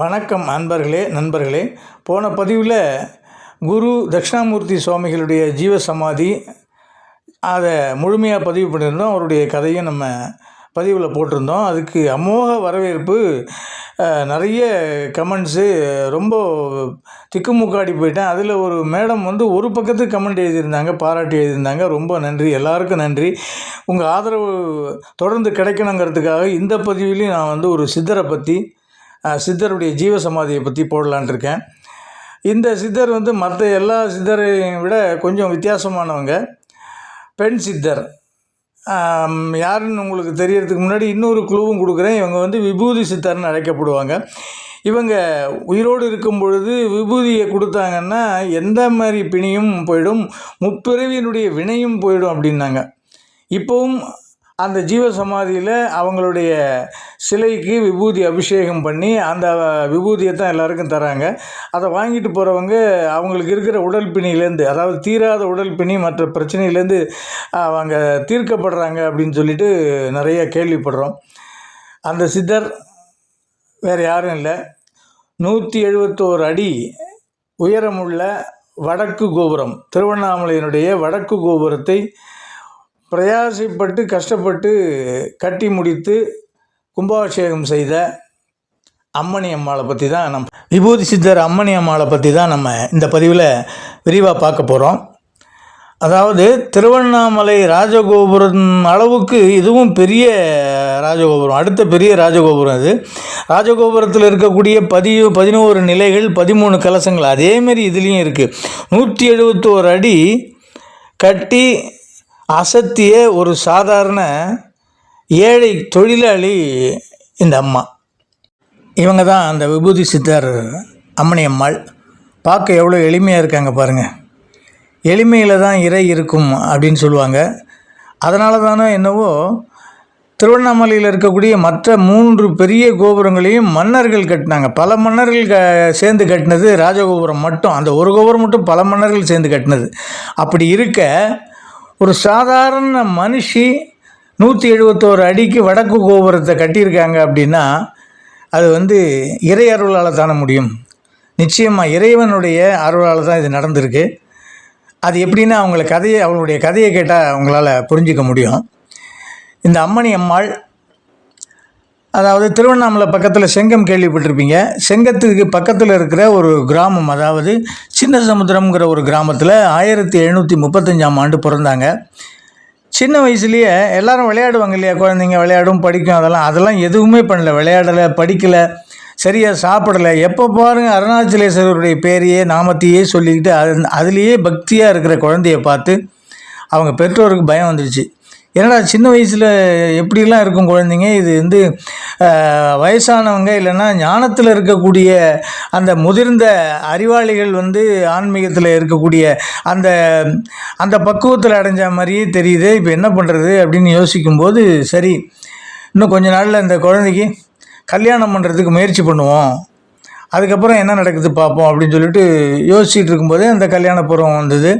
வணக்கம் அன்பர்களே நண்பர்களே. போன பதிவில் குரு தட்சிணாமூர்த்தி சுவாமிகளுடைய ஜீவ சமாதி அதை முழுமையாக பதிவு பண்ணியிருந்தோம். அவருடைய கதையை நம்ம பதிவில் போட்டிருந்தோம். அதுக்கு அமோக வரவேற்பு நிறைய கமெண்ட்ஸு ரொம்ப திக்குமுக்காடி போயிட்டேன். அதில் ஒரு மேடம் வந்து ஒரு பக்கத்து கமெண்ட் எழுதியிருந்தாங்க பாராட்டி எழுதியிருந்தாங்க. ரொம்ப நன்றி எல்லாருக்கும் நன்றி. உங்கள் ஆதரவு தொடர்ந்து கிடைக்கணுங்கிறதுக்காக இந்த பதிவிலையும் நான் வந்து ஒரு சித்தரை பற்றி சித்தருடைய ஜீவ சமாதியை பற்றி போடலான் இருக்கேன். இந்த சித்தர் வந்து மற்ற எல்லா சித்தரையும் விட கொஞ்சம் வித்தியாசமானவங்க. பெண் சித்தர். யாருன்னு உங்களுக்கு தெரியறதுக்கு முன்னாடி இன்னொரு குழுவும் கொடுக்குறேன். இவங்க வந்து விபூதி சித்தர்னு அழைக்கப்படுவாங்க. இவங்க உயிரோடு இருக்கும் பொழுது விபூதியை கொடுத்தாங்கன்னா எந்த மாதிரி பிணியும் போயிடும் முப்பிறவியினுடைய வினையும் போயிடும் அப்படின்னாங்க. இப்போவும் அந்த ஜீவ சமாதியில் அவங்களுடைய சிலைக்கு விபூதி அபிஷேகம் பண்ணி அந்த விபூதியை தான் எல்லாருக்கும் தராங்க. அதை வாங்கிட்டு போகிறவங்க அவங்களுக்கு இருக்கிற உடல் பிணியிலேருந்து அதாவது தீராத உடல் பிணி மற்ற பிரச்சனையிலேருந்து அவங்க தீர்க்கப்படுறாங்க அப்படின்னு சொல்லிட்டு நிறைய கேள்விப்படுறோம். அந்த சித்தர் வேறு யாரும் இல்லை. நூற்றி எழுபத்தோரு அடி உயரமுள்ள வடக்கு கோபுரம் திருவண்ணாமலையினுடைய வடக்கு கோபுரத்தை பிரயாசைப்பட்டு கஷ்டப்பட்டு கட்டி முடித்து கும்பாபிஷேகம் செய்த அம்மணி அம்மாளை பற்றி தான் நம்ம விபூதி சித்தர் அம்மணி அம்மாளை பற்றி தான் நம்ம இந்த பதிவில் விரிவாக பார்க்க போகிறோம் அதாவது திருவண்ணாமலை ராஜகோபுரம் அளவுக்கு இதுவும் பெரிய ராஜகோபுரம் அடுத்த பெரிய ராஜகோபுரம் அது. ராஜகோபுரத்தில் இருக்கக்கூடிய பதி பதினோரு நிலைகள் பதிமூணு கலசங்கள் அதேமாரி இதுலேயும் இருக்குது நூற்றி எழுபத்தோரு அடி கட்டி அசத்திய ஒரு சாதாரண ஏழை தொழிலாளி இந்த அம்மா. இவங்க தான் அந்த விபூதி சித்தர் அம்மணி அம்மாள். பார்க்க எவ்வளோ எளிமையாக இருக்காங்க பாருங்கள் எளிமையில் தான் இறை இருக்கும் அப்படின்னு சொல்லுவாங்க. அதனால தானே என்னவோ திருவண்ணாமலையில் இருக்கக்கூடிய மற்ற மூன்று பெரிய கோபுரங்களையும் மன்னர்கள் கட்டினாங்க. பல மன்னர்கள் க சேர்ந்து கட்டினது ராஜகோபுரம் மட்டும். அந்த ஒரு கோபுரம் மட்டும் பல மன்னர்கள் சேர்ந்து கட்டினது. அப்படி இருக்க ஒரு சாதாரண மனுஷி நூற்றி எழுபத்தோரு அடிக்கு வடக்கு கோபுரத்தை கட்டியிருக்காங்க அப்படின்னா அது வந்து இறை அருளால் தானே முடியும். நிச்சயமாக இறைவனுடைய அருளால் தான் இது நடந்திருக்கு. அது எப்படின்னா அவங்கள கதையை அவங்களுடைய கதையை கேட்டால் அவங்களால புரிஞ்சிக்க முடியும். இந்த அம்மணி அம்மாள் அதாவது திருவண்ணாமலை பக்கத்தில் செங்கம் கேள்விப்பட்டிருப்பீங்க. செங்கத்துக்கு பக்கத்தில் இருக்கிற ஒரு கிராமம் அதாவது சின்ன சமுத்திரம்ங்கிற ஒரு கிராமத்தில் ஆயிரத்தி எழுநூற்றி முப்பத்தஞ்சாம் ஆண்டு பிறந்தாங்க. சின்ன வயசுலேயே எல்லாரும் விளையாடுவாங்க இல்லையா? குழந்தைங்க விளையாடும் படிக்கும் அதெல்லாம் அதெல்லாம் எதுவுமே பண்ணல. விளையாடலை படிக்கலை சரியாக சாப்பிடலை. எப்போ பாருங்கள் அருணாச்சலேஸ்வரருடைய பேரையே நாமத்தையே சொல்லிக்கிட்டு அது அதுலேயே பக்தியாக இருக்கிற குழந்தைய பார்த்து அவங்க பெற்றோருக்கு பயம் வந்துடுச்சு என்னடா சின்ன வயசில் எப்படிலாம் இருக்கும் குழந்தைங்க? இது வந்து வயசானவங்க இல்லைன்னா ஞானத்தில் இருக்கக்கூடிய அந்த முதிர்ந்த அறிவாளிகள் வந்து ஆன்மீகத்தில் இருக்கக்கூடிய அந்த அந்த பக்குவத்தில் அடைஞ்ச மாதிரியே தெரியுது. இப்போ என்ன பண்ணுறது அப்படின்னு யோசிக்கும்போது சரி இன்னும் கொஞ்ச நாளில் இந்த குழந்தைக்கு கல்யாணம் பண்ணுறதுக்கு முயற்சி பண்ணுவோம். அதுக்கப்புறம் என்ன நடக்குது பார்ப்போம் அப்படின்னு சொல்லிட்டு யோசிச்சுட்டு இருக்கும்போதே அந்த கல்யாண பருவம் வந்தது.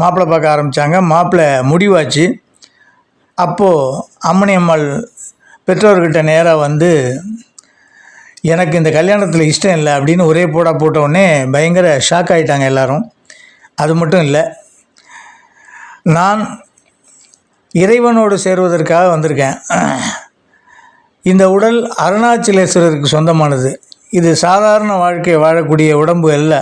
மாப்பிள்ளை பார்க்க ஆரம்பித்தாங்க மாப்பிள்ளை முடிவாச்சு. அப்போது அம்மணியம்மாள் பெற்றோர்கிட்ட நேராக வந்து எனக்கு இந்த கல்யாணத்தில் இஷ்டம் இல்லை அப்படின்னு ஒரே போடா போட்டவுடனே பயங்கர ஷாக் ஆகிட்டாங்க எல்லோரும். அது மட்டும் இல்லை நான் இறைவனோடு சேருவதற்காக வந்திருக்கேன். இந்த உடல் அருணாச்சலேஸ்வரருக்கு சொந்தமானது. இது சாதாரண வாழ்க்கை வாழக்கூடிய உடம்பு அல்ல.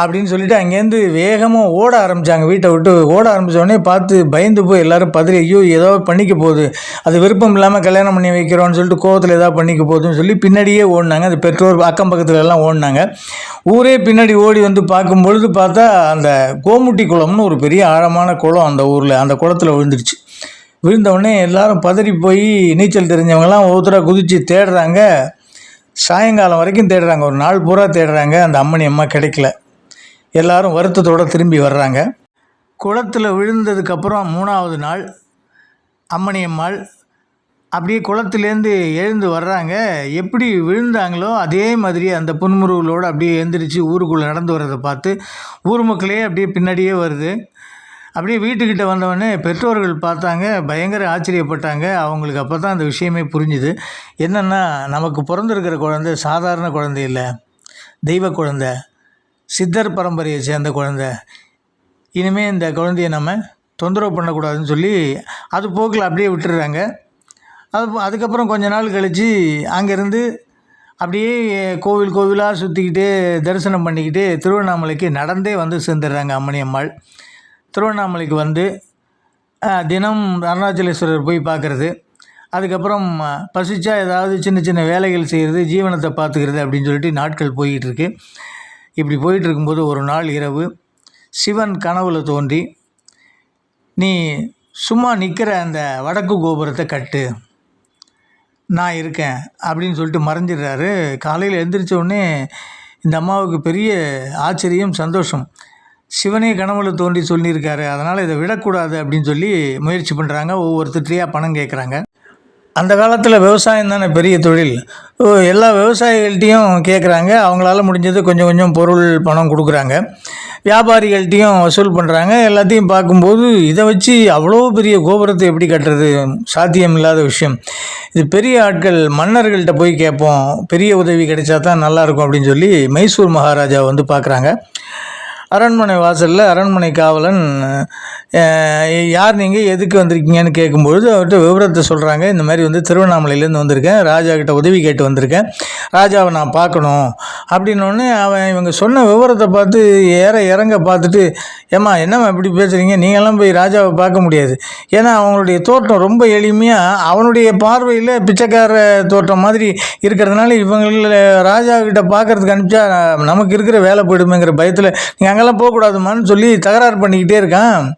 அப்படின்னு சொல்லிட்டு அங்கேருந்து வேகமாக ஓட ஆரம்பித்தாங்க வீட்டை விட்டு ஓட ஆரம்பித்தோடனே பார்த்து பயந்து போய் எல்லோரும் பதறி ஐயோ ஏதோ பண்ணிக்க போகுது. அது விருப்பம் இல்லாமல் கல்யாணம் பண்ணி வைக்கிறோன்னு சொல்லிட்டு கோவத்தில் ஏதாவது பண்ணிக்க போகுதுன்னு சொல்லி பின்னாடியே ஓடினாங்க. அந்த பெற்றோர் அக்கம் பக்கத்தில் எல்லாம் ஓடினாங்க. ஊரே பின்னாடி ஓடி வந்து பார்க்கும் பொழுது பார்த்தா அந்த கோமுட்டி குளம்னு ஒரு பெரிய ஆழமான குளம் அந்த ஊரில் அந்த குளத்தில் விழுந்துருச்சு. விழுந்தவுடனே எல்லாரும் பதறி போய் நீச்சல் தெரிஞ்சவங்கலாம் ஒவ்வொருத்தராக குதித்து தேடுறாங்க. சாயங்காலம் வரைக்கும் தேடுறாங்க. ஒரு நாள் பூரா தேடுறாங்க. அந்த அம்மணி அம்மா கிடைக்கல. எல்லாரும் வருத்தத்தோடு திரும்பி வர்றாங்க. குளத்தில் விழுந்ததுக்கப்புறம் மூணாவது நாள் அம்மணியம்மாள் அப்படியே குளத்துலேருந்து எழுந்து வர்றாங்க. எப்படி விழுந்தாங்களோ அதே மாதிரி அந்த புன்முருவலோடு அப்படியே எழுந்திரிச்சு ஊருக்குள்ளே நடந்து வர்றதை பார்த்து ஊர் மக்களே அப்படியே பின்னாடியே வருது. அப்படியே வீட்டுக்கிட்ட வந்தவொடனே பெற்றோர்கள் பார்த்தாங்க பயங்கர ஆச்சரியப்பட்டாங்க. அவங்களுக்கு அப்போ தான் அந்த விஷயமே புரிஞ்சுது. என்னென்னா நமக்கு பிறந்திருக்கிற குழந்தை சாதாரண குழந்தை இல்லை. தெய்வ குழந்தை. சித்தர் பரம்பரையை சேர்ந்த குழந்தை. இனிமேல் இந்த குழந்தைய நம்ம தொந்தரவு பண்ணக்கூடாதுன்னு சொல்லி அது போக்கில் அப்படியே விட்டுடுறாங்க. அது அதுக்கப்புறம் கொஞ்ச நாள் கழித்து அங்கேருந்து அப்படியே கோவில் கோவிலாக சுற்றிக்கிட்டே தரிசனம் பண்ணிக்கிட்டு திருவண்ணாமலைக்கு நடந்தே வந்து சேர்ந்துடுறாங்க அம்மணி அம்மாள். திருவண்ணாமலைக்கு வந்து தினம் அருணாச்சலேஸ்வரர் போய் பார்க்குறது. அதுக்கப்புறம் பசிச்சா ஏதாவது சின்ன சின்ன வேலைகள் செய்கிறது ஜீவனத்தை பார்த்துக்கிறது அப்படின்னு சொல்லிட்டு நாட்கள் போய்கிட்டு இருக்குது இப்படி போயிட்டு இருக்கும்போது ஒரு நாள் இரவு சிவன் கனவுல தோன்றி நீ சும்மா நிற்கிற அந்த வடக்கு கோபுரத்தை கட்டு. நான் இருக்கேன் அப்படின்னு சொல்லிட்டு மறைஞ்சிடுறாரு. காலையில் எழுந்திரிச்ச உடனே இந்த அம்மாவுக்கு பெரிய ஆச்சரியம் சந்தோஷம். சிவனே கனவுல தோண்டி சொல்லியிருக்காரு. அதனால் இதை விடக்கூடாது அப்படின்னு சொல்லி முயற்சி பண்ணுறாங்க ஒவ்வொருத்தர்கிட்டையாக பணம் கேட்குறாங்க அந்த காலத்தில் விவசாயம் தானே பெரிய தொழில். ஓ, எல்லா விவசாயிகள்கிட்டையும் கேட்குறாங்க அவங்களால முடிஞ்சது கொஞ்சம் கொஞ்சம் பொருள் பணம் கொடுக்குறாங்க. வியாபாரிகள்கிட்டையும் வசூல் பண்ணுறாங்க எல்லாத்தையும் பார்க்கும்போது இதை வச்சு அவ்வளோ பெரிய கோபுரத்தை எப்படி கட்டுறது? சாத்தியம் இல்லாத விஷயம். இது பெரிய ஆட்கள் மன்னர்கள்ட்ட போய் கேட்போம். பெரிய உதவி கிடைச்சா தான் நல்லாயிருக்கும் அப்படின்னு சொல்லி மைசூர் மகாராஜா வந்து பார்க்குறாங்க அரண்மனை வாசலில் அரண்மனை காவலன் யார் நீங்கள் எதுக்கு வந்திருக்கீங்கன்னு கேட்கும்பொழுது அவர்கிட்ட விவரத்தை சொல்கிறாங்க இந்த மாதிரி வந்து திருவண்ணாமலையிலேருந்து வந்திருக்கேன். ராஜா கிட்ட உதவி கேட்டு வந்திருக்கேன். ராஜாவை நான் பார்க்கணும். அப்படின்னோடனே அவன் இவங்க சொன்ன விவரத்தை பார்த்து ஏற இறங்க பார்த்துட்டு ஏம்மா என்னம்மா இப்படி பேசுகிறீங்க நீங்களாம் போய் ராஜாவை பார்க்க முடியாது. ஏன்னா அவங்களுடைய தோற்றம் ரொம்ப எளிமையாக அவனுடைய பார்வையில் பிச்சைக்கார தோற்றம் மாதிரி இருக்கிறதுனால இவங்கள ராஜா கிட்ட பார்க்கறதுக்கு அனுப்பிச்சா நமக்கு இருக்கிற வேலை போயிடுமேங்கிற பயத்தில் நீங்கள் அங்கெல்லாம் போகக்கூடாதுமான்னு சொல்லி தகராறு பண்ணிக்கிட்டே இருக்கான்.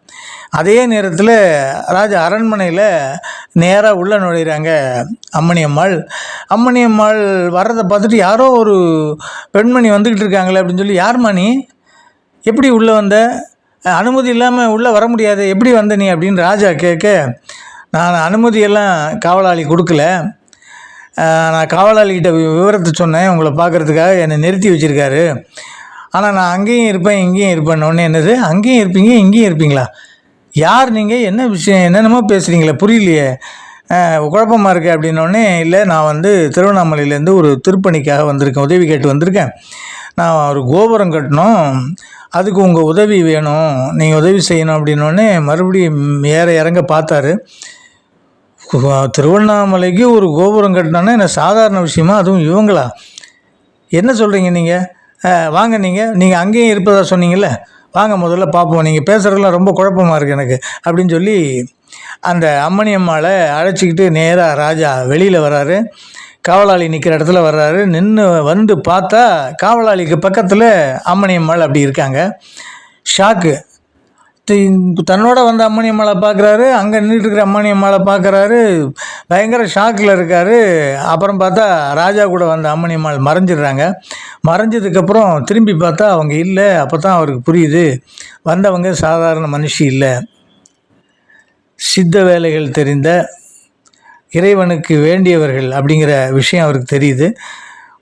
அதே நேரத்தில் ராஜா அரண்மனையில் நேராக உள்ளே நுழையிறாங்க அம்மணி அம்மாள். அம்மணி அம்மாள் வர்றதை பார்த்துட்டு யாரோ ஒரு பெண்மணி வந்துக்கிட்டு இருக்காங்களே அப்படின்னு சொல்லி யார் நீ? எப்படி உள்ளே வந்த? அனுமதி இல்லாமல் உள்ளே வர முடியாது. எப்படி வந்த நீ? அப்படின்னு ராஜா கேட்க நான் அனுமதியெல்லாம் காவலாளி கொடுக்கல. நான் காவலாளிகிட்ட வி- விவரத்தை சொன்னேன். உங்களை பார்க்குறதுக்காக என்னை நிறுத்தி வச்சுருக்காரு. ஆனால் நான் அங்கேயும் இருப்பேன் இங்கேயும் இருப்பேன் ஒன்று என்னது? அங்கேயும் இருப்பீங்க இங்கேயும் இருப்பீங்களா? யார் நீங்கள் என்ன விஷயம்? என்னென்னமோ பேசுகிறீங்களே புரியலையே. குழப்பமாக இருக்குது அப்படின்னோடனே இல்லை நான் வந்து திருவண்ணாமலையிலேருந்து ஒரு திருப்பணிக்காக வந்திருக்கேன் உதவி கேட்டு வந்திருக்கேன். நான் ஒரு கோபுரம் கட்டணும். அதுக்கு உங்கள் உதவி வேணும். நீங்கள் உதவி செய்யணும் அப்படின்னோடனே மறுபடியும் ஏற இறங்க பார்த்தாரு. திருவண்ணாமலைக்கு ஒரு கோபுரம் கட்டினோன்னா என்ன சாதாரண விஷயமா? அதுவும் இவங்களா? என்ன சொல்கிறீங்க நீங்கள் வாங்க நீங்கள் நீங்கள் அங்கேயும் இருப்பதா சொன்னீங்கல்ல? வாங்க முதல்ல பார்ப்போம் நீங்கள் பேசுகிறதுலாம் ரொம்ப குழப்பமா இருக்குது எனக்கு. அப்படின்னு சொல்லி அந்த அம்மணி அம்மாவை அழைச்சிக்கிட்டு நேராக ராஜா வெளியில் வராரு காவலாளி நிற்கிற இடத்துல வர்றாரு. நின்று வந்து பார்த்தா காவலாளிக்கு பக்கத்தில் அம்மணி அம்மாள் அப்படி இருக்காங்க. ஷாக்கு. தன்னோட வந்த அம்மணி அம்மாளை பார்க்குறாரு அங்கே நின்றுட்டு இருக்கிற அம்மணி அம்மாளை பார்க்குறாரு பயங்கர ஷாக்கில் இருக்கார். அப்புறம் பார்த்தா ராஜா கூட வந்த அம்மணி அம்மாள் மறைஞ்சிடுறாங்க. மறைஞ்சதுக்கப்புறம் திரும்பி பார்த்தா அவங்க இல்லை அப்போ தான் அவருக்கு புரியுது. வந்தவங்க சாதாரண மனுஷி இல்லை. சித்த வேலைகள் தெரிந்த இறைவனுக்கு வேண்டியவர்கள் அப்படிங்கிற விஷயம் அவருக்கு தெரியுது.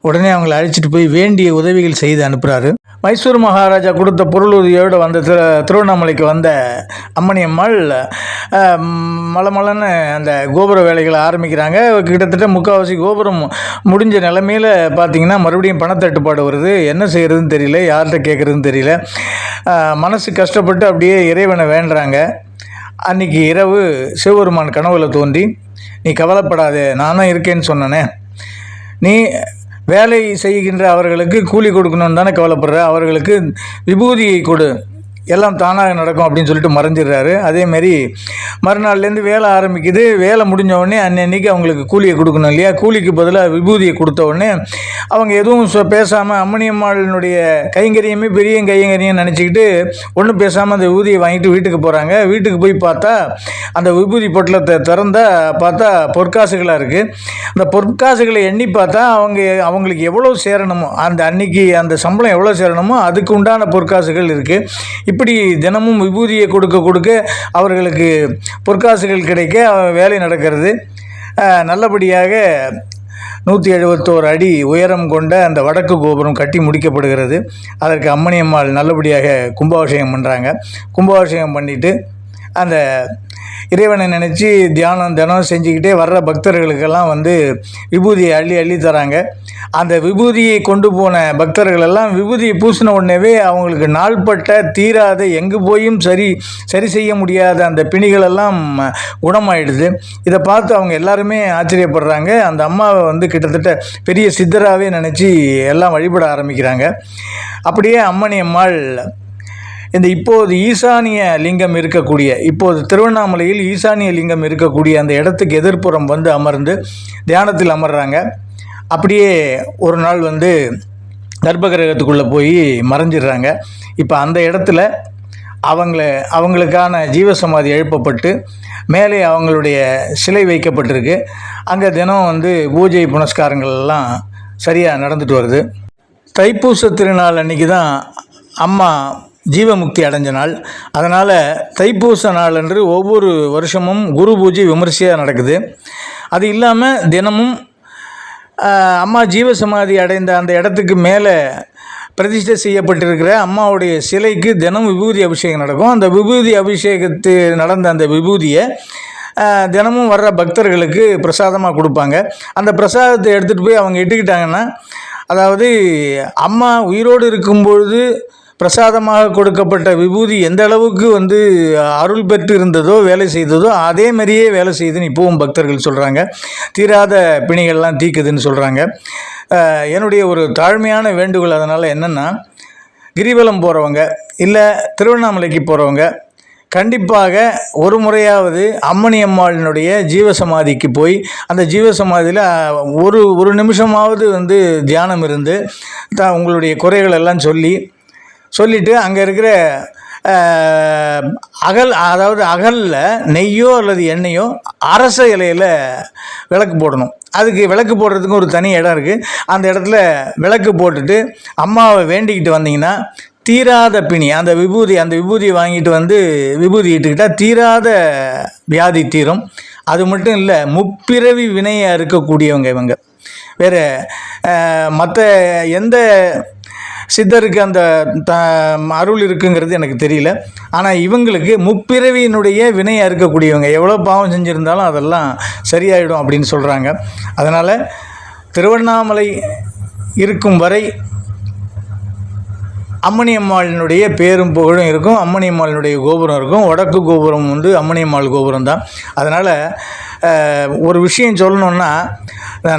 உடனே அவங்களை அழைச்சிட்டு போய் வேண்டிய உதவிகள் செய்து அனுப்புகிறாரு மைசூர் மகாராஜா கொடுத்த பொருள் உதவியோடு வந்த திரு திருவண்ணாமலைக்கு வந்த அம்மணியம்மாள் மலமலன்னு அந்த கோபுர வேலைகளை ஆரம்பிக்கிறாங்க. கிட்டத்தட்ட முக்கால்வாசி கோபுரம் முடிஞ்ச நிலமையில் பார்த்தீங்கன்னா மறுபடியும் பணத்தட்டுப்பாடு வருது. என்ன செய்கிறதுன்னு தெரியல யார்கிட்ட கேட்குறதுன்னு தெரியல. மனசு கஷ்டப்பட்டு அப்படியே இறைவனை வேண்டுறாங்க. அன்னைக்கு இரவு சிவபெருமான் கனவுல தோன்றி நீ கவலைப்படாதே நானும் இருக்கேன்னு சொன்னனே. நீ வேலை செய்கின்ற அவர்களுக்கு கூலி கொடுக்கணும்னு தானே கவலைப்படுற? அவர்களுக்கு விபூதியை கொடு. எல்லாம் தானாக நடக்கும் அப்படின்னு சொல்லிட்டு மறைஞ்சிடுறாரு. அதேமாரி மறுநாள்லேருந்து வேலை ஆரம்பிக்குது. வேலை முடிஞ்ச உடனே அன்னன்னைக்கு அவங்களுக்கு கூலியை கொடுக்கணும் இல்லையா? கூலிக்கு பதிலாக விபூதியை கொடுத்த உடனே அவங்க எதுவும் பேசாமல் அம்மணியம்மாளினுடைய கைங்கரியமே பெரிய கைங்கரியம் நினச்சிக்கிட்டு ஒன்றும் பேசாமல் அந்த விபூதியை வாங்கிட்டு வீட்டுக்கு போகிறாங்க வீட்டுக்கு போய் பார்த்தா அந்த விபூதி பொட்டலத்தை திறந்தா பார்த்தா பொற்காசுகளாக இருக்குது அந்த பொற்காசுகளை எண்ணி பார்த்தா அவங்க அவங்களுக்கு எவ்வளோ சேரணுமோ அந்த அன்னைக்கு அந்த சம்பளம் எவ்வளோ சேரணுமோ அதுக்கு உண்டான பொற்காசுகள் இருக்குது இப்படி தினமும் விபூதியை கொடுக்க கொடுக்க அவர்களுக்கு பொற்காசுகள் கிடைக்க வேலை நடக்கிறது. நல்லபடியாக நூற்றி எழுபத்தோரு அடி உயரம் கொண்ட அந்த வடக்கு கோபுரம் கட்டி முடிக்கப்படுகிறது. அதற்கு அம்மணியம்மாள் நல்லபடியாக கும்பாபிஷேகம் பண்ணுறாங்க கும்பாபிஷேகம் பண்ணிவிட்டு அந்த இறைவனை நினச்சி தியானம் தினம் செஞ்சுக்கிட்டே வர்ற பக்தர்களுக்கெல்லாம் வந்து விபூதியை அள்ளி அள்ளி தராங்க. அந்த விபூதியை கொண்டு போன பக்தர்கள் எல்லாம் விபூதியை பூசின உடனேவே அவங்களுக்கு நாள்பட்ட தீராத எங்கு போயும் சரி சரி செய்ய முடியாத அந்த பிணிகளெல்லாம் குணமாயிடுது. இதை பார்த்து அவங்க எல்லாருமே ஆச்சரியப்படுறாங்க. அந்த அம்மாவை வந்து கிட்டத்தட்ட பெரிய சித்தராகவே நினச்சி எல்லாம் வழிபட ஆரம்பிக்கிறாங்க. அப்படியே அம்மணி அம்மாள் இந்த இப்போது ஈசானிய லிங்கம் இருக்கக்கூடிய இப்போது திருவண்ணாமலையில் ஈசானிய லிங்கம் இருக்கக்கூடிய அந்த இடத்துக்கு எதிர்ப்புறம் வந்து அமர்ந்து தியானத்தில் அமர்றாங்க. அப்படியே ஒரு நாள் வந்து கர்ப்பகிரகத்துக்குள்ளே போய் மறைஞ்சிடுறாங்க. இப்போ அந்த இடத்துல அவங்கள அவங்களுக்கான ஜீவசமாதி எழுப்பப்பட்டு மேலே அவங்களுடைய சிலை வைக்கப்பட்டிருக்கு. அங்கே தினம் வந்து பூஜை புனஸ்காரங்கள்லாம் சரியாக நடந்துட்டு வருது. தைப்பூச திருநாள் அன்றைக்கி தான் அம்மா ஜீவமுக்தி அடைஞ்ச நாள். அதனால் தைப்பூச நாள் அன்று ஒவ்வொரு வருஷமும் குரு பூஜை விமர்சையாக நடக்குது. அது இல்லாமல் தினமும் அம்மா ஜீவசமாதி அடைந்த அந்த இடத்துக்கு மேலே பிரதிஷ்டை செய்யப்பட்டிருக்கிற அம்மாவுடைய சிலைக்கு தினம் விபூதி அபிஷேகம் நடக்கும். அந்த விபூதி அபிஷேகத்து நடந்த அந்த விபூதியை தினமும் வர்ற பக்தர்களுக்கு பிரசாதமாக கொடுப்பாங்க. அந்த பிரசாதத்தை எடுத்துகிட்டு போய் அவங்க இட்டுக்கிட்டாங்கன்னா அதாவது அம்மா உயிரோடு இருக்கும்பொழுது பிரசாதமாக கொடுக்கப்பட்ட விபூதி எந்த அளவுக்கு வந்து அருள் பெற்று இருந்ததோ வேலை செய்ததோ அதே மாதிரியே வேலை செய்யுதுன்னு இப்போவும் பக்தர்கள் சொல்கிறாங்க தீராத பிணிகள்லாம் தீக்குதுன்னு சொல்கிறாங்க என்னுடைய ஒரு தாழ்மையான வேண்டுகோள் அதனால் என்னென்னா கிரிவலம் போகிறவங்க இல்லை திருவண்ணாமலைக்கு போகிறவங்க கண்டிப்பாக ஒரு முறையாவது அம்மணி அம்மாளினுடைய ஜீவசமாதிக்கு போய் அந்த ஜீவசமாதியில் ஒரு ஒரு நிமிஷமாவது வந்து தியானம் இருந்து த உங்களுடைய குறைகள் எல்லாம் சொல்லி சொல்லிவிட்டு அங்கே இருக்கிற அகல் அதாவது அகலில் நெய்யோ அல்லது எண்ணெயோ அரச இலையில் விளக்கு போடணும். அதுக்கு விளக்கு போடுறதுக்கு ஒரு தனி இடம் இருக்குது அந்த இடத்துல விளக்கு போட்டுட்டு அம்மாவை வேண்டிக்கிட்டு வந்தீங்கன்னா தீராத பிணி அந்த விபூதி அந்த விபூதியை வாங்கிட்டு வந்து விபூதி இட்டுக்கிட்டால் தீராத வியாதி தீரும். அது மட்டும் இல்லை முப்பிறவி வினையாக இருக்கக்கூடியவங்க இவங்க. வேறு மற்ற எந்த சித்தருக்கு அந்த த அருள் இருக்குங்கிறது எனக்கு தெரியல. ஆனால் இவங்களுக்கு முப்பிறவியினுடைய வினையாக இருக்கக்கூடியவங்க எவ்வளோ பாவம் செஞ்சுருந்தாலும் அதெல்லாம் சரியாயிடும் அப்படின்னு சொல்கிறாங்க அதனால் திருவண்ணாமலை இருக்கும் வரை அம்மணியம்மாளினுடைய பேரும் புகழும் இருக்கும் அம்மணியம்மாளினுடைய கோபுரம் இருக்கும். வடக்கு கோபுரம் வந்து அம்மணியம்மாள் கோபுரம் தான் அதனால் ஒரு விஷயம் சொல்லணுன்னா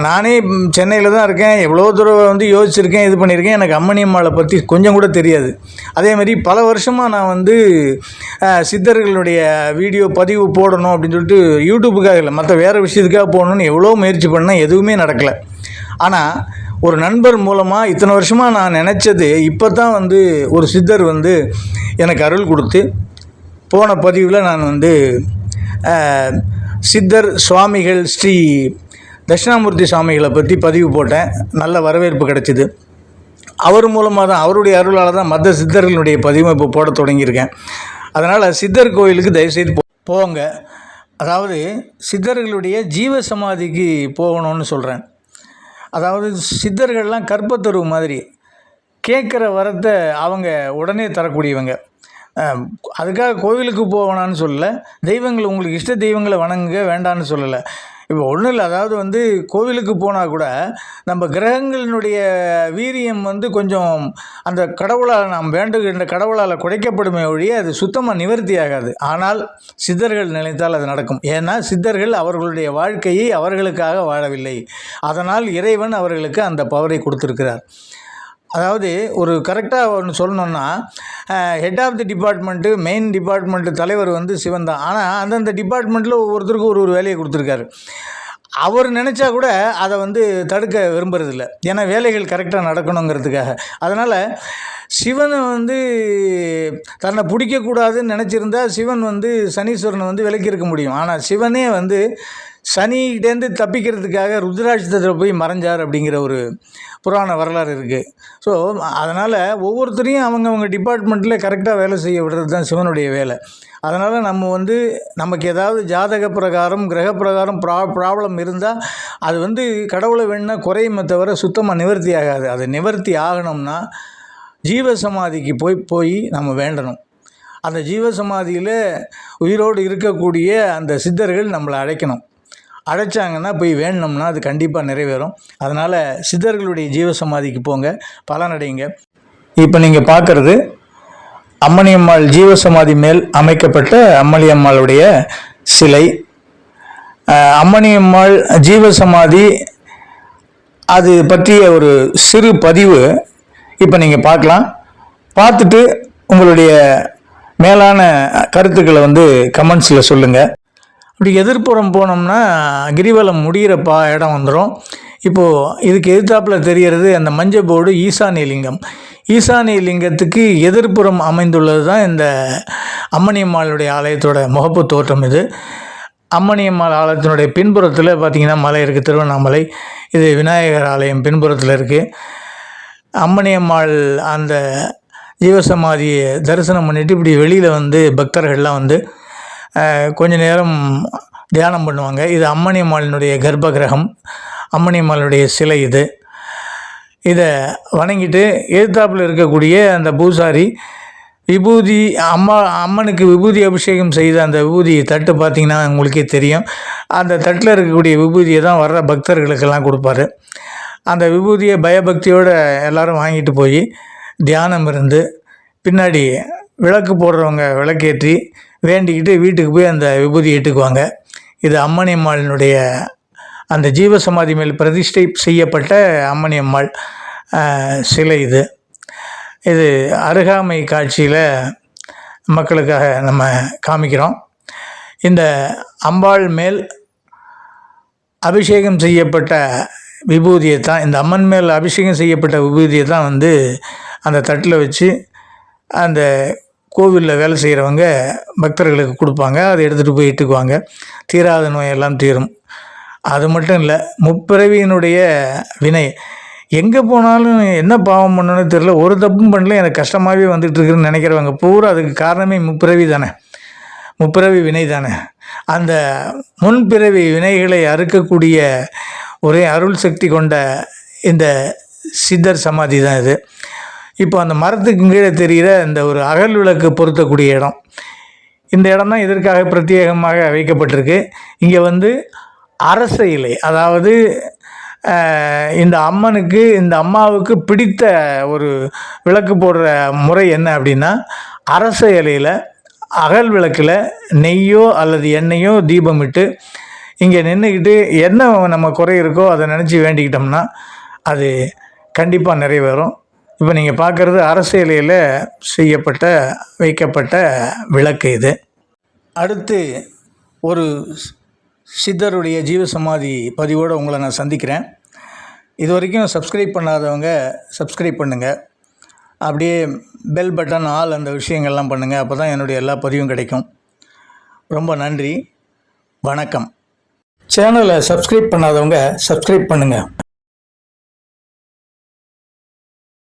நானே சென்னையில் தான் இருக்கேன் எவ்வளோ தூரம் வந்து யோசிச்சிருக்கேன் இது பண்ணியிருக்கேன் எனக்கு அம்மணி பற்றி கொஞ்சம் கூட தெரியாது. அதே மாதிரி பல வருஷமாக நான் வந்து சித்தர்களுடைய வீடியோ பதிவு போடணும் அப்படின்னு சொல்லிட்டு யூடியூப்புக்காக இல்லை மற்ற வேறு விஷயத்துக்காக போடணும்னு எவ்வளோ முயற்சி பண்ணேன் எதுவுமே நடக்கலை. ஆனால் ஒரு நண்பர் மூலமாக இத்தனை வருஷமாக நான் நினச்சது இப்போ தான் வந்து ஒரு சித்தர் வந்து எனக்கு அருள் கொடுத்து போன பதிவில் நான் வந்து சித்தர் சுவாமிகள் ஸ்ரீ தட்சிணாமூர்த்தி சுவாமிகளை பற்றி பதிவு போட்டேன். நல்ல வரவேற்பு கிடைச்சிது. அவர் மூலமாக தான் அவருடைய அருளால் தான் மற்ற சித்தர்களுடைய பதிவும் இப்போ போட தொடங்கியிருக்கேன். அதனால் சித்தர் கோயிலுக்கு தயவுசெய்து போங்க. அதாவது சித்தர்களுடைய ஜீவ சமாதிக்கு போகணும்னு சொல்கிறேன் அதாவது சித்தர்கள்லாம் கற்பத்தருவு மாதிரி கேட்குற வரத்தை அவங்க உடனே தரக்கூடியவங்க. அதுக்காக கோவிலுக்கு போவேணான்னு சொல்லலை. தெய்வங்களை உங்களுக்கு இஷ்ட தெய்வங்களை வணங்குங்க வேண்டான்னு சொல்லலை. இப்போ ஒன்றும் இல்லை அதாவது வந்து கோவிலுக்கு போனால் கூட நம்ம கிரகங்களினுடைய வீரியம் வந்து கொஞ்சம் அந்த கடவுளால் நாம் வேண்டுகின்ற கடவுளால் குறைக்கப்படுமே ஒழிய அது சுத்தமாக நிவர்த்தி ஆகாது. ஆனால் சித்தர்கள் நினைத்தால் அது நடக்கும். ஏன்னா சித்தர்கள் அவர்களுடைய வாழ்க்கையை அவர்களுக்காக வாழவில்லை. அதனால் இறைவன் அவர்களுக்கு அந்த பவரை கொடுத்திருக்கிறார். அதாவது ஒரு கரெக்டாக ஒன்று சொல்லணுன்னா head of the department main department தலைவர் வந்து சிவன் தான். ஆனால் அந்தந்த டிபார்ட்மெண்ட்டில் ஒவ்வொருத்தருக்கும் ஒரு ஒரு வேலையை கொடுத்துருக்காரு. அவர் நினச்சா கூட அதை வந்து தடுக்க விரும்புறதில்ல. ஏன்னா வேலைகள் கரெக்டாக நடக்கணுங்கிறதுக்காக. அதனால் சிவனை வந்து தன்னை பிடிக்கக்கூடாதுன்னு நினச்சிருந்தா சிவன் வந்து சனீஸ்வரனை வந்து விலக்கி இருக்க முடியும். ஆனால் சிவனே வந்து சனிகிட்டேருந்து தப்பிக்கிறதுக்காக ருத்ராட்சத்தில் போய் மறைஞ்சார் அப்படிங்கிற ஒரு புராண வரலாறு இருக்குது ஸோ அதனால் ஒவ்வொருத்தரையும் அவங்கவுங்க டிபார்ட்மெண்ட்டில் கரெக்டாக வேலை செய்ய விடுறது தான் சிவனுடைய வேலை. அதனால் நம்ம வந்து நமக்கு ஏதாவது ஜாதக பிரகாரம் கிரக பிரகாரம் ப்ரா ப்ராப்ளம் இருந்தால் அது வந்து கடவுளை வேணுன்னா குறையுமே தவிர சுத்தமாக நிவர்த்தி ஆகாது. அது நிவர்த்தி ஆகணும்னா ஜீவசமாதிக்கு போய் போய் நம்ம வேண்டணும். அந்த ஜீவசமாதியில் உயிரோடு இருக்கக்கூடிய அந்த சித்தர்கள் நம்மளை அழைக்கணும். அழைச்சாங்கன்னா போய் வேணும்னா அது கண்டிப்பாக நிறைவேறும். அதனால் சித்தர்களுடைய ஜீவசமாதிக்கு போங்க பலனடைங்க. இப்போ நீங்கள் பார்க்குறது அம்மணியம்மாள் ஜீவசமாதி மேல் அமைக்கப்பட்ட அம்மணியம்மாளுடைய சிலை. அம்மணியம்மாள் ஜீவசமாதி அது பற்றிய ஒரு சிறு பதிவு இப்போ நீங்கள் பார்க்கலாம். பார்த்துட்டு உங்களுடைய மேலான கருத்துக்களை வந்து கமெண்ட்ஸில் சொல்லுங்கள் இப்படி எதிர்ப்புறம் போனோம்னா கிரிவலம் முடிகிறப்பா இடம் வந்துடும் இப்போது இதுக்கு எதிர்த்தாப்பில் தெரிகிறது அந்த மஞ்சள் போர்டு ஈசானிய லிங்கம் ஈசானிய லிங்கத்துக்கு எதிர்ப்புறம் அமைந்துள்ளது தான் இந்த அம்மணியம்மாளுடைய ஆலயத்தோட முகப்பு தோற்றம் இது. அம்மணியம்மாள் ஆலயத்தினுடைய பின்புறத்தில் பார்த்திங்கன்னா மலை இருக்குது திருவண்ணாமலை. இது விநாயகர் ஆலயம் பின்புறத்தில் இருக்குது அம்மணியம்மாள் அந்த ஜீவசமாதியை தரிசனம் பண்ணிவிட்டு இப்படி வெளியில் வந்து பக்தர்கள்லாம் வந்து கொஞ்ச நேரம் தியானம் பண்ணுவாங்க. இது அம்மணியம்மாளினுடைய கர்ப்ப கிரகம் அம்மணியம்மாளுடைய சிலை இது. இதை வணங்கிட்டு எதிர்த்தாப்பில் இருக்கக்கூடிய அந்த பூசாரி விபூதி அம்மா அம்மனுக்கு விபூதி அபிஷேகம் செய்த அந்த விபூதி தட்டு பார்த்திங்கன்னா உங்களுக்கே தெரியும். அந்த தட்டில் இருக்கக்கூடிய விபூதியை தான் வர்ற பக்தர்களுக்கெல்லாம் கொடுப்பாரு. அந்த விபூதியை பயபக்தியோடு எல்லாரும் வாங்கிட்டு போய் தியானம் இருந்து பின்னாடி விளக்கு போடுறவங்க விளக்கேற்றி வேண்டிக்கிட்டு வீட்டுக்கு போய் அந்த விபூதி ஏற்றுக்குவாங்க. இது அம்மணி அம்மாளினுடைய அந்த ஜீவசமாதி மேல் பிரதிஷ்டை செய்யப்பட்ட அம்மணி அம்மாள் சிலை இது. இது அருகாமை காட்சியில் மக்களுக்காக நம்ம காமிக்கிறோம். இந்த அம்பாள் மேல் அபிஷேகம் செய்யப்பட்ட விபூதியை தான் இந்த அம்மன் மேல் அபிஷேகம் செய்யப்பட்ட விபூதியை தான் வந்து அந்த தட்டில் வச்சு அந்த கோவிலில் வேலை செய்கிறவங்க பக்தர்களுக்கு கொடுப்பாங்க. அதை எடுத்துகிட்டு போய் இட்டுக்குவாங்க. தீராத நோயெல்லாம் தீரும். அது மட்டும் இல்லை முப்பிறவியினுடைய வினை. எங்கே போனாலும் என்ன பாவம் பண்ணணும்னு தெரியல. ஒரு தப்பும் பண்ணல. எனக்கு கஷ்டமாகவே வந்துட்டுருக்குன்னு நினைக்கிறவங்க பூரா அதுக்கு காரணமே முப்பிறவி தானே. முப்பிறவி வினை தானே. அந்த முன்பிறவி வினைகளை அறுக்கக்கூடிய ஒரே அருள் சக்தி கொண்ட இந்த சித்தர் சமாதி தான் இது. இப்போ அந்த மரத்துக்கு கீழே தெரிகிற இந்த ஒரு அகல் விளக்கு பொருத்தக்கூடிய இடம். இந்த இடம் தான் இதற்காக பிரத்யேகமாக வைக்கப்பட்டிருக்கு. இங்கே வந்து அரச இலை அதாவது இந்த அம்மனுக்கு இந்த அம்மாவுக்கு பிடித்த ஒரு விளக்கு போடுற முறை என்ன அப்படின்னா அரச இலையில் அகல் விளக்கில் நெய்யோ அல்லது எண்ணெயோ தீபமிட்டு இங்கே நின்றுக்கிட்டு என்ன நம்ம குறை இருக்கோ அதை நினச்சி வேண்டிக்கிட்டோம்னா அது கண்டிப்பாக நிறைவேறும். இப்போ நீங்கள் பார்க்குறது அரசியலில் செய்யப்பட்ட வைக்கப்பட்ட விளக்கு இது. அடுத்து ஒரு சித்தருடைய ஜீவசமாதி பதிவோடு உங்களை நான் சந்திக்கிறேன். இது வரைக்கும் சப்ஸ்கிரைப் பண்ணாதவங்க சப்ஸ்கிரைப் பண்ணுங்கள் அப்படியே பெல் பட்டன் ஆல் அந்த விஷயங்கள்லாம் பண்ணுங்கள் அப்போ தான் என்னுடைய எல்லா பதிவும் கிடைக்கும். ரொம்ப நன்றி. வணக்கம். சேனலை சப்ஸ்கிரைப் பண்ணாதவங்க சப்ஸ்கிரைப் பண்ணுங்கள்